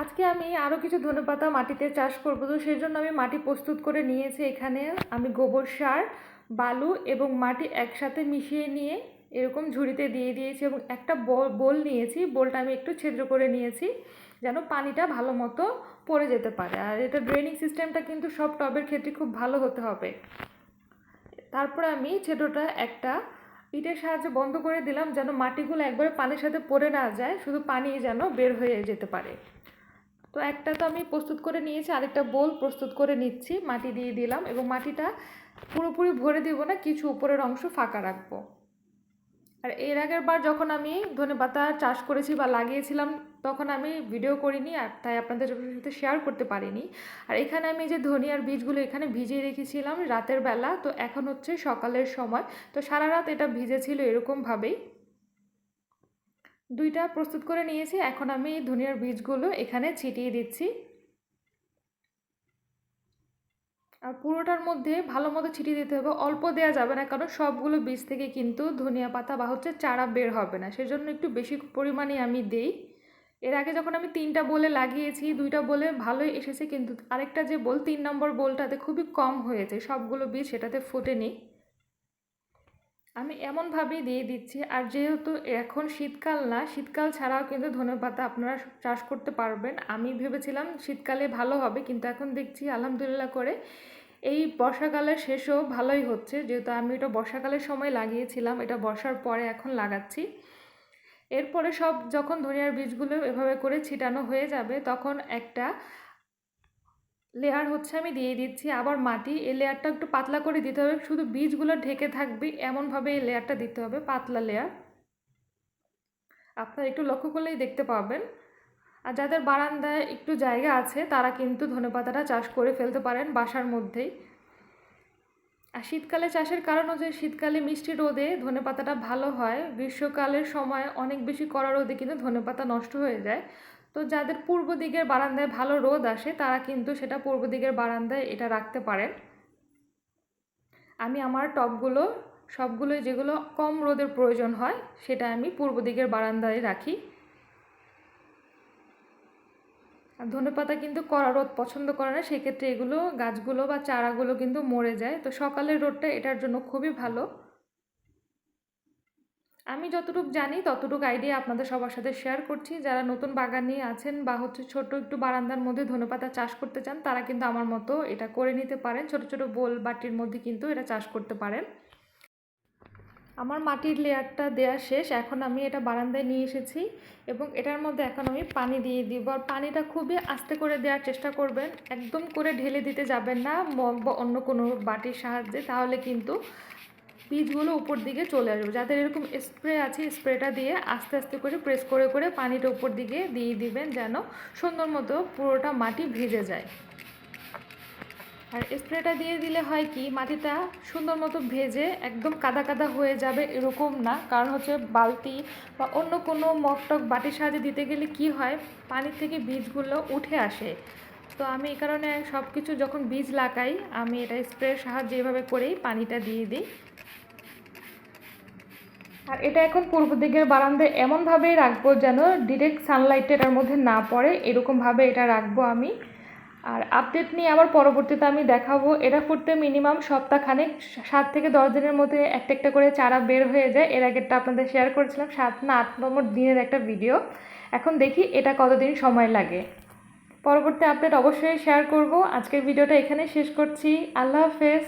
আজকে আমি আরও কিছু ধনেপাতা মাটিতে চাষ করব, তো সেই জন্য আমি মাটি প্রস্তুত করে নিয়েছি এখানে। আমি গোবর সার, বালু এবং মাটি একসাথে মিশিয়ে নিয়ে এরকম ঝুড়িতে দিয়ে দিয়েছি এবং একটা বোল নিয়েছি। বোলটা আমি একটু ছিদ্র করে নিয়েছি যেন পানিটা ভালো মতো পড়ে যেতে পারে। আর এটা ড্রেনিং সিস্টেমটা কিন্তু সব টবের ক্ষেত্রে খুব ভালো হতে হবে। তারপরে আমি ছিদ্রটা একটা ইটের সাহায্যে বন্ধ করে দিলাম যেন মাটিগুলো একবারে পানির সাথে পড়ে না যায়, শুধু পানি যেন বের হয়ে যেতে পারে। তো একটা তো আমি প্রস্তুত করে নিয়েছি, আরেকটা বোল প্রস্তুত করে নিচ্ছি, মাটি দিয়ে দিলাম এবং মাটিটা পুরোপুরি ভরে দিব না, কিছু উপরের অংশ ফাঁকা রাখব। আর এর আগের বার যখন আমি ধনেপাতা চাষ করেছি বা লাগিয়েছিলাম, তখন আমি ভিডিও করিনি, আর তাই আপনাদের সাথে শেয়ার করতে পারিনি। আর এখানে আমি যে ধনিয়ার বীজগুলো এখানে ভিজিয়ে রেখেছিলাম রাতের বেলা, তো এখন হচ্ছে সকালের সময়, তো সারা রাত এটা ভিজেছিল এরকমভাবেই দুইটা প্রস্তুত করে নিয়েছি। এখন আমি ধনিয়ার বীজগুলো এখানে ছিটিয়ে দিচ্ছি। আর পুরোটার মধ্যে ভালো মতো ছিটিয়ে দিতে হবে। অল্প দেওয়া যাবে না, কারণ সবগুলো বীজ থেকে কিন্তু ধনিয়া পাতা বা হচ্ছে চারা বের হবে না। সেজন্য একটু বেশি পরিমাণে আমি দেই। এর আগে যখন আমি তিনটা বলে লাগিয়েছি, দুইটা বলে ভালোই এসেছে, কিন্তু আরেকটা যে বল, তিন নম্বর বলটাতে খুবই কম হয়েছে। সবগুলো বীজ সেটাতে ফুটেনি আমি এমনভাবেই দিয়ে দিচ্ছি। আর যেহেতু এখন শীতকাল না, শীতকাল ছাড়াও কিন্তু ধনেপাতা আপনারা চাষ করতে পারবেন। আমি ভেবেছিলাম শীতকালে ভালো হবে, কিন্তু এখন দেখছি আলহামদুলিল্লাহ করে এই বর্ষাকালের শেষও ভালোই হচ্ছে। যেহেতু আমি এটা বর্ষাকালের সময় লাগিয়েছিলাম, এটা বর্ষার পরে এখন লাগাচ্ছি। এরপরে সব যখন ধনিয়ার বীজগুলো এভাবে করে ছিটানো হয়ে যাবে, তখন একটা লেয়ার হচ্ছে আমি দিয়ে দিচ্ছি, আবার মাটি, এই লেয়ারটা একটু পাতলা করে দিতে হবে, শুধু বীজগুলো ঢেকে থাকবে, এমনভাবে এই লেয়ারটা দিতে হবে, পাতলা লেয়ার আপনারা একটু লক্ষ্য করলেই দেখতে পাবেন। আর যাদের বারান্দায় একটু জায়গা আছে, তারা কিন্তু ধনেপাতাটা চাষ করে ফেলতে পারেন বাসার মধ্যেই। আর শীতকালে চাষের কারণ হচ্ছে, শীতকালে মিষ্টি রোদে ধনেপাতাটা ভালো হয়, গ্রীষ্মকালের সময় অনেক বেশি কড়া রোদে কিন্তু ধনেপাতা নষ্ট হয়ে যায়। তো যাদের পূর্ব দিকের বারান্দায় ভালো রোদ আসে, তারা কিন্তু সেটা পূর্ব দিকের বারান্দায় এটা রাখতে পারেন। আমি আমার টবগুলো সবগুলোই যেগুলো কম রোদের প্রয়োজন হয়, সেটা আমি পূর্ব দিকের বারান্দায় রাখি। আর ধনেপাতা কিন্তু কড়া রোদ পছন্দ করে না, সেক্ষেত্রে এগুলো গাছগুলো বা চারাগুলো কিন্তু মরে যায়। তো সকালের রোদটা এটার জন্য খুবই ভালো। আমি যতটুকু জানি, ততটুকু আইডিয়া আপনাদের সবার সাথে শেয়ার করছি। যারা নতুন বাগানি আছেন বা হচ্ছে ছোট একটু বারান্দার মধ্যে ধনেপাতা চাষ করতে চান, তারা কিন্তু আমার মতো এটা করে নিতে পারেন। ছোট ছোট বোল বাটির মধ্যে কিন্তু এটা চাষ করতে পারেন। আমার মাটির লেয়ারটা দেওয়া শেষ। এখন আমি এটা বারান্দায় নিয়ে এসেছি এবং এটার মধ্যে এখন আমি পানি দিয়ে দিব। আর পানিটা খুবই আস্তে করে দেওয়ার চেষ্টা করবেন। একদম করে ঢেলে দিতে যাবেন না বা অন্য কোনো বাটির সাহায্যে। তাহলে কিন্তু বীজগুলো উপর দিকে চলে আসবে। যাদের এরকম স্প্রে আছে স্প্রেটা দিয়ে আস্তে আস্তে করে প্রেস করে করে পানিটা উপর দিকে দিয়ে দিবেন যেন সুন্দর মতো পুরোটা মাটি ভিজে যায়। আর স্প্রেটা দিয়ে দিলে হয় কি, মাটিটা সুন্দর মতো ভেজে একদম কাদা কাদা হয়ে যাবে এরকম না। কারণ হচ্ছে বালতি বা অন্য কোনো মগটক বাটির সাহায্যে দিতে গেলে কি হয়, পানির থেকে বীজগুলো উঠে আসে। তো আমি এই কারণে সব কিছু যখন বীজ লাগাই, আমি এটা স্প্রের সাহায্যে এভাবে করেই পানিটা দিয়ে দিই। আর এটা এখন পূর্ব দিকের বারান্দায় এমনভাবেই রাখব যেন ডিরেক্ট সানলাইট এটার মধ্যে না পড়ে, এরকমভাবে এটা রাখব আমি। আর আপডেট নিয়ে আবার পরবর্তীতে আমি দেখাবো, এটা করতে মিনিমাম সপ্তাহখানেক, সাত থেকে দশ দিনের মধ্যে একটা একটা করে চারা বের হয়ে যায়। এর আগেরটা আপনাদের শেয়ার করেছিলাম, সাত না আট নম্বর দিনের একটা ভিডিও এখন দেখি এটা কতদিন সময় লাগে। পরবর্তী আপডেট অবশ্যই শেয়ার করব। আজকের ভিডিওটা এখানে শেষ করছি। আল্লাহ হাফেজ।